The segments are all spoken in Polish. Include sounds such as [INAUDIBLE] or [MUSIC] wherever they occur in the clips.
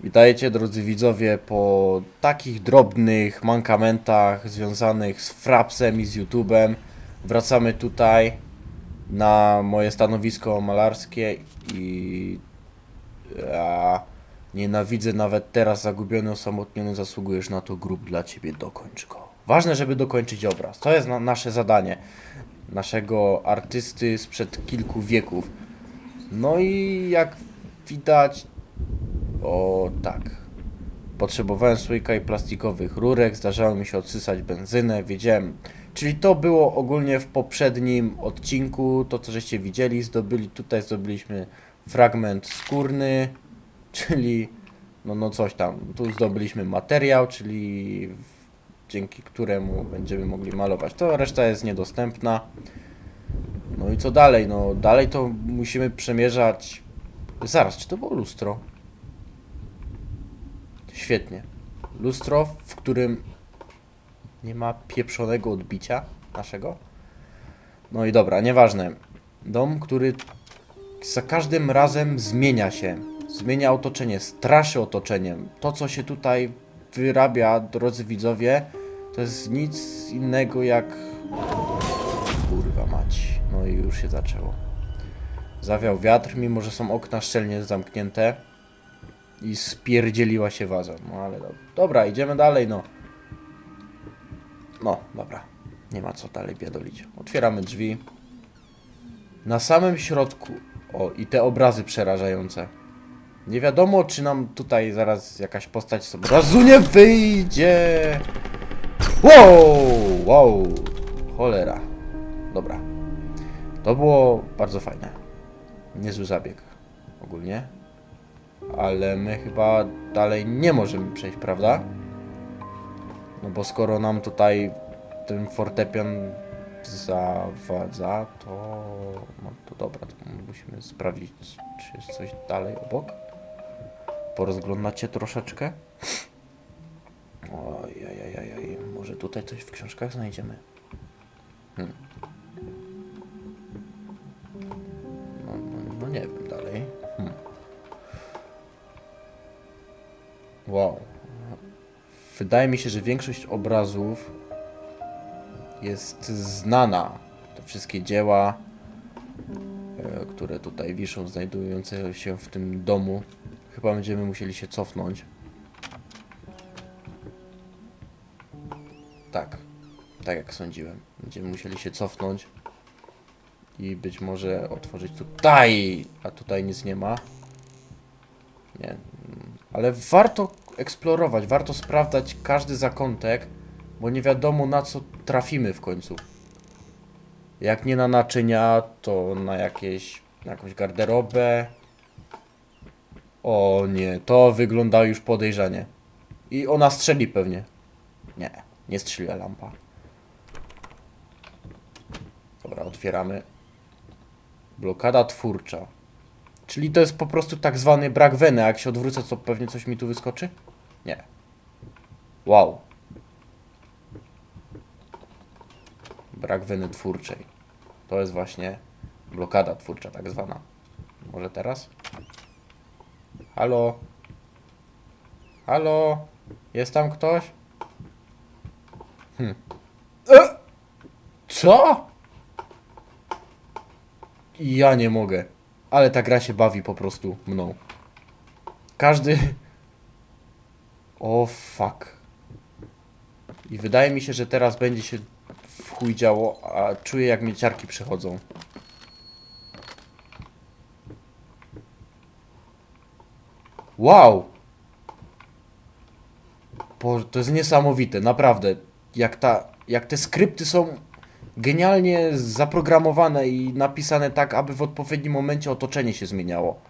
Witajcie drodzy widzowie po takich drobnych mankamentach związanych z Frapsem i z YouTube'em. Wracamy tutaj na moje stanowisko malarskie i ja nienawidzę nawet teraz zagubiony, osamotniony, zasługujesz na to grób dla ciebie, dokończ go. Ważne, żeby dokończyć obraz. To jest na nasze zadanie. Naszego artysty sprzed kilku wieków. No i jak widać, o tak. Potrzebowałem słoika i plastikowych rurek, zdarzało mi się odsysać benzynę, wiedziałem. Czyli to było ogólnie w poprzednim odcinku, to co żeście widzieli, zdobyli, tutaj zdobyliśmy fragment skórny, czyli no, no coś tam. Tu zdobyliśmy materiał, czyli dzięki któremu będziemy mogli malować. To reszta jest niedostępna. No i co dalej? No dalej to musimy przemierzać. Zaraz, czy to było lustro? Świetnie. Lustro, w którym nie ma pieprzonego odbicia naszego. No i dobra, nieważne. Dom, który za każdym razem zmienia się. Zmienia otoczenie, straszy otoczeniem. To, co się tutaj wyrabia, drodzy widzowie, to jest nic innego jak... Kurwa mać. No i już się zaczęło. Zawiał wiatr, mimo że są okna szczelnie zamknięte i spierdzieliła się waza. No ale dobra. Dobra, idziemy dalej, no. No, dobra. Nie ma co dalej biadolić. Otwieramy drzwi. Na samym środku. O, i te obrazy przerażające. Nie wiadomo, czy nam tutaj zaraz jakaś postać z obrazu nie wyjdzie. Wow, wow. Cholera. Dobra. To było bardzo fajne. Niezły zabieg. Ogólnie ale my chyba dalej nie możemy przejść, prawda? No bo skoro nam tutaj ten fortepian zawadza, to no to dobra, to musimy sprawdzić, czy jest coś dalej obok. Porozglądać się troszeczkę. Ojej, może tutaj coś w książkach znajdziemy. Hmm. No, no, no nie wiem dalej. Hmm. Wow. Wydaje mi się, że większość obrazów jest znana. Te wszystkie dzieła, e, które tutaj wiszą, znajdujące się w tym domu. Chyba będziemy musieli się cofnąć. Tak. Tak jak sądziłem. Będziemy musieli się cofnąć. I być może otworzyć tutaj. A tutaj nic nie ma. Nie. Ale warto eksplorować, warto sprawdzać każdy zakątek, bo nie wiadomo na co trafimy w końcu. Jak nie na naczynia, to na jakieś, na jakąś garderobę. O nie, to wygląda już podejrzanie. I ona strzeli pewnie. Nie, nie strzeliła lampa. Dobra, otwieramy. Blokada twórcza. Czyli to jest po prostu tak zwany brak weny, jak się odwrócę, to pewnie coś mi tu wyskoczy? Nie. Wow. Brak weny twórczej. To jest właśnie blokada twórcza tak zwana. Może teraz? Halo? Halo? Jest tam ktoś? Hm. E? Co? Ja nie mogę. Ale ta gra się bawi po prostu mną. Każdy... O fuck. I wydaje mi się, że teraz będzie się w chuj działo, a czuję jak mnie ciarki przechodzą. Wow! Bo to jest niesamowite, naprawdę. Jak, ta, jak te skrypty są genialnie zaprogramowane i napisane tak, aby w odpowiednim momencie otoczenie się zmieniało.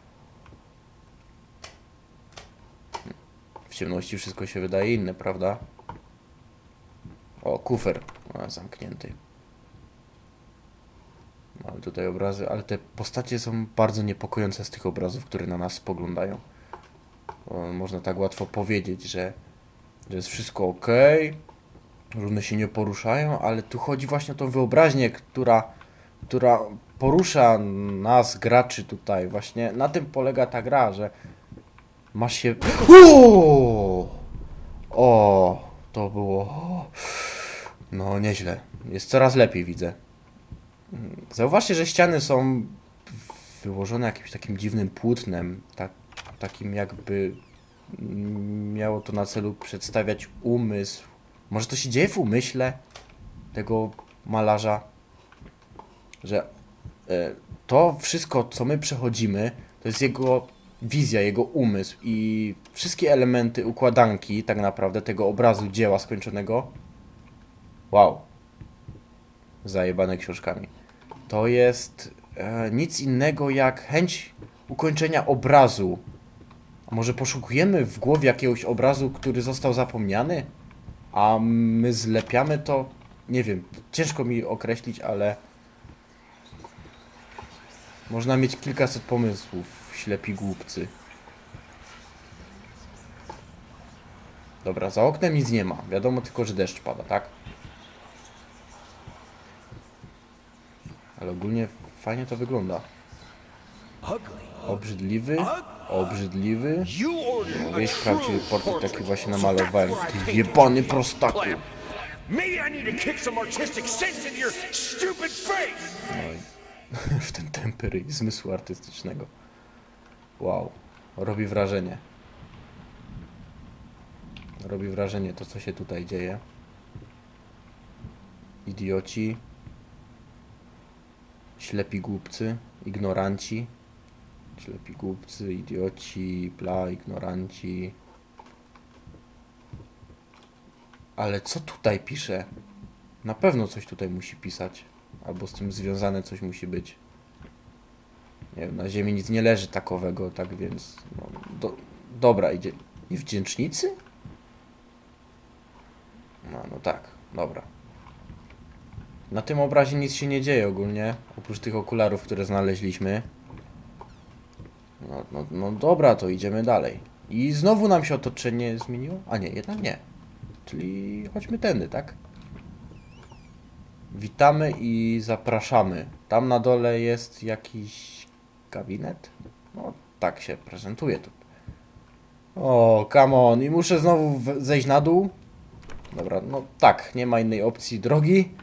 W ciemności wszystko się wydaje inne, prawda? O, kufer. A, zamknięty. Mamy tutaj obrazy, ale te postacie są bardzo niepokojące z tych obrazów, które na nas spoglądają. Bo można tak łatwo powiedzieć, że że jest wszystko ok, one się nie poruszają, ale tu chodzi właśnie o tą wyobraźnię, która, która porusza nas, graczy tutaj. Właśnie na tym polega ta gra, że masz się... Uuu! O, to było... No, nieźle. Jest coraz lepiej, widzę. Zauważcie, że ściany są wyłożone jakimś takim dziwnym płótnem, tak, takim jakby miało to na celu przedstawiać umysł. Może to się dzieje w umyśle tego malarza, że e, to wszystko, co my przechodzimy, to jest jego wizja, jego umysł i wszystkie elementy układanki tak naprawdę tego obrazu dzieła skończonego. Wow. Zajebane książkami. To jest e, nic innego jak chęć ukończenia obrazu. A może poszukujemy w głowie jakiegoś obrazu, który został zapomniany? A my zlepiamy to? Nie wiem, ciężko mi określić, ale można mieć kilkaset pomysłów, ślepi głupcy. Dobra, za oknem nic nie ma. Wiadomo tylko, że deszcz pada, tak? Ale ogólnie fajnie to wygląda. Obrzydliwy, obrzydliwy. True prawdziwy portret taki właśnie namalowałem. Ty jebany prostaku. No i [LAUGHS] w ten ryj zmysłu artystycznego. Wow, robi wrażenie. Robi wrażenie to, co się tutaj dzieje. Idioci. Ślepi głupcy, ignoranci. Ślepi głupcy, idioci, bla, ignoranci. Ale co tutaj pisze? Na pewno coś tutaj musi pisać. Albo z tym związane coś musi być. Nie wiem, na ziemi nic nie leży takowego, tak więc. No, do, dobra, idzie. Niewdzięcznicy? No, no tak, dobra. Na tym obrazie nic się nie dzieje ogólnie, oprócz tych okularów, które znaleźliśmy. No, no, no dobra, to idziemy dalej. I znowu nam się otoczenie zmieniło? A nie, jednak nie. Czyli chodźmy tędy, tak? Witamy i zapraszamy. Tam na dole jest jakiś gabinet? No, tak się prezentuje tu. O, come on. I muszę znowu zejść na dół? Dobra, no tak, nie ma innej opcji drogi.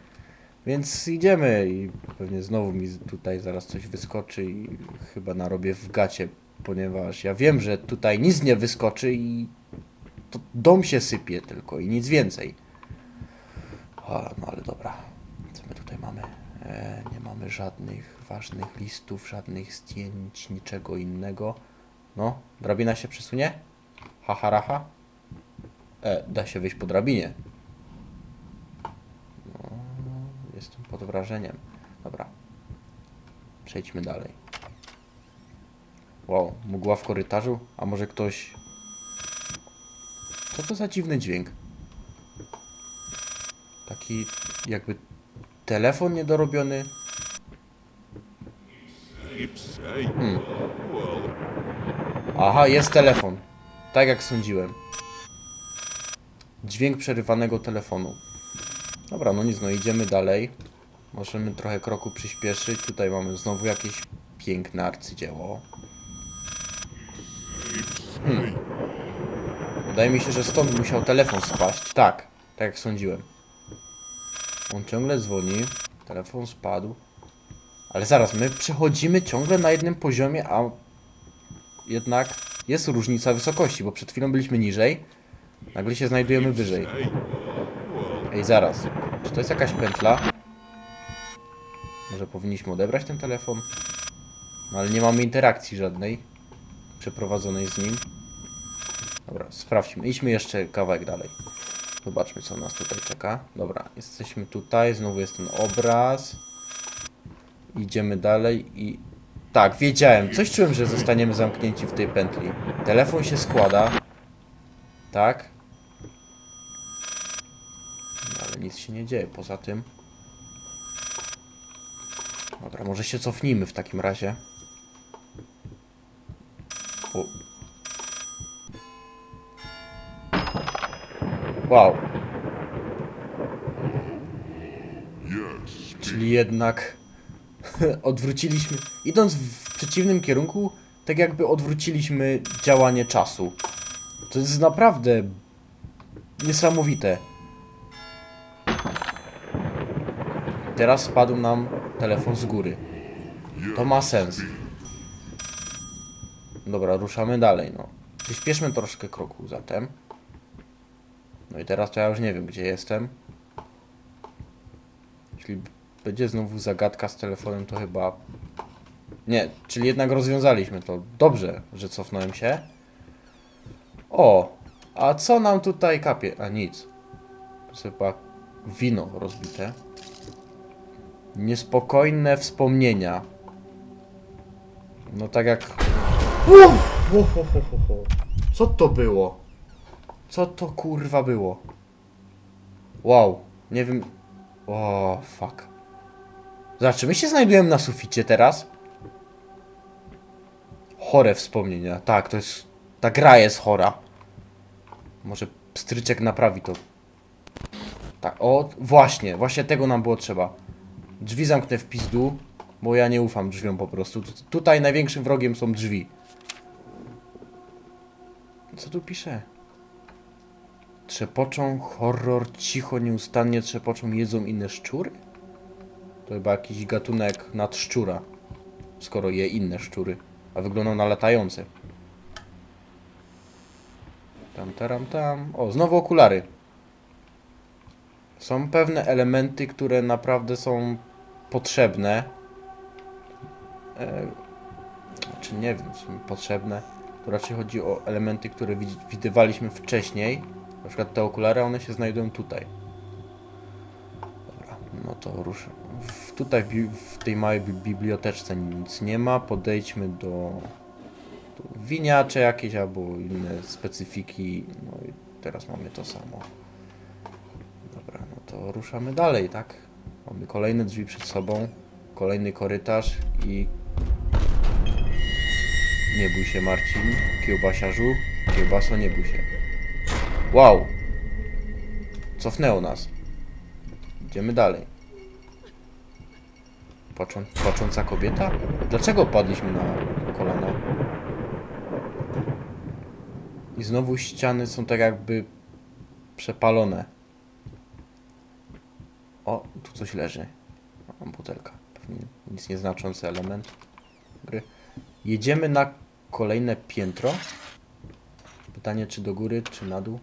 Więc idziemy i pewnie znowu mi tutaj zaraz coś wyskoczy i chyba narobię w gacie, ponieważ ja wiem, że tutaj nic nie wyskoczy i to dom się sypie tylko i nic więcej. No ale dobra. Co my tutaj mamy? E, nie mamy żadnych ważnych listów, żadnych zdjęć, niczego innego. No, drabina się przesunie? Haha, raha. E, da się wyjść po drabinie. No, jestem pod wrażeniem. Dobra. Przejdźmy dalej. Wow, mgła w korytarzu? A może ktoś... Co to za dziwny dźwięk? Taki jakby telefon niedorobiony. Hmm. Aha, jest telefon. Tak jak sądziłem. Dźwięk przerywanego telefonu. Dobra, no nic, no idziemy dalej. Możemy trochę kroku przyspieszyć. Tutaj mamy znowu jakieś piękne arcydzieło. Hmm. Wydaje mi się, że stąd musiał telefon spaść. Tak, tak jak sądziłem. On ciągle dzwoni. Telefon spadł. Ale zaraz, my przechodzimy ciągle na jednym poziomie, a jednak jest różnica wysokości, bo przed chwilą byliśmy niżej. Nagle się znajdujemy wyżej. Ej, zaraz. Czy to jest jakaś pętla? Może powinniśmy odebrać ten telefon? No ale nie mamy interakcji żadnej przeprowadzonej z nim. Dobra, sprawdźmy. Idźmy jeszcze kawałek dalej. Zobaczmy, co nas tutaj czeka. Dobra, jesteśmy tutaj. Znowu jest ten obraz. Idziemy dalej i... Tak, wiedziałem. Coś czułem, że zostaniemy zamknięci w tej pętli. Telefon się składa. Tak. No, ale nic się nie dzieje poza tym. Dobra, może się cofnijmy w takim razie. O. Wow. Czyli jednak [LAUGHS] odwróciliśmy, idąc w przeciwnym kierunku, tak jakby odwróciliśmy działanie czasu. To jest naprawdę niesamowite. Teraz spadł nam telefon z góry. To ma sens. Dobra, ruszamy dalej, no. Przyspieszmy troszkę kroku zatem. No i teraz to ja już nie wiem, gdzie jestem. Jeśli będzie znowu zagadka z telefonem, to chyba... Nie, czyli jednak rozwiązaliśmy to. Dobrze, że cofnąłem się. O, a co nam tutaj kapie? A nic. To jest chyba wino rozbite. Niespokojne wspomnienia. No tak jak... Ło, ho, ho, ho, ho, ho. Co to było? Co to kurwa było? Wow, nie wiem... O, fuck. Zobacz, czy my się znajdujemy na suficie teraz? Chore wspomnienia. Tak, to jest... Ta gra jest chora. Może pstryczek naprawi to. Tak, o, właśnie, właśnie tego nam było trzeba. Drzwi zamknę w pizdu, bo ja nie ufam drzwiom po prostu. Tu- Tutaj największym wrogiem są drzwi. Co tu pisze? Trzepoczą, horror, cicho, nieustannie trzepoczą, jedzą inne szczury? To chyba jakiś gatunek nadszczura, skoro je inne szczury, a wyglądał na latające. Tam, taram, tam. O, znowu okulary. Są pewne elementy, które naprawdę są potrzebne. E, czy nie wiem, są potrzebne. To raczej chodzi o elementy, które widywaliśmy wcześniej. Na przykład te okulary, one się znajdują tutaj. Dobra, no to ruszę. W, tutaj w, tej małej bi- biblioteczce nic nie ma. Podejdźmy do, do winiacze jakieś albo inne specyfiki. No i teraz mamy to samo. To ruszamy dalej, tak? Mamy kolejne drzwi przed sobą, kolejny korytarz i... Nie bój się Marcin, kiełbasiarzu, kiełbaso nie bój się. Wow! Cofnęło nas. Idziemy dalej. Płaczą, płacząca kobieta? Dlaczego padliśmy na kolana? I znowu ściany są tak jakby przepalone. O, tu coś leży. Butelka. Pewnie nic nieznaczący element gry. Jedziemy na kolejne piętro. Pytanie, czy do góry, czy na dół?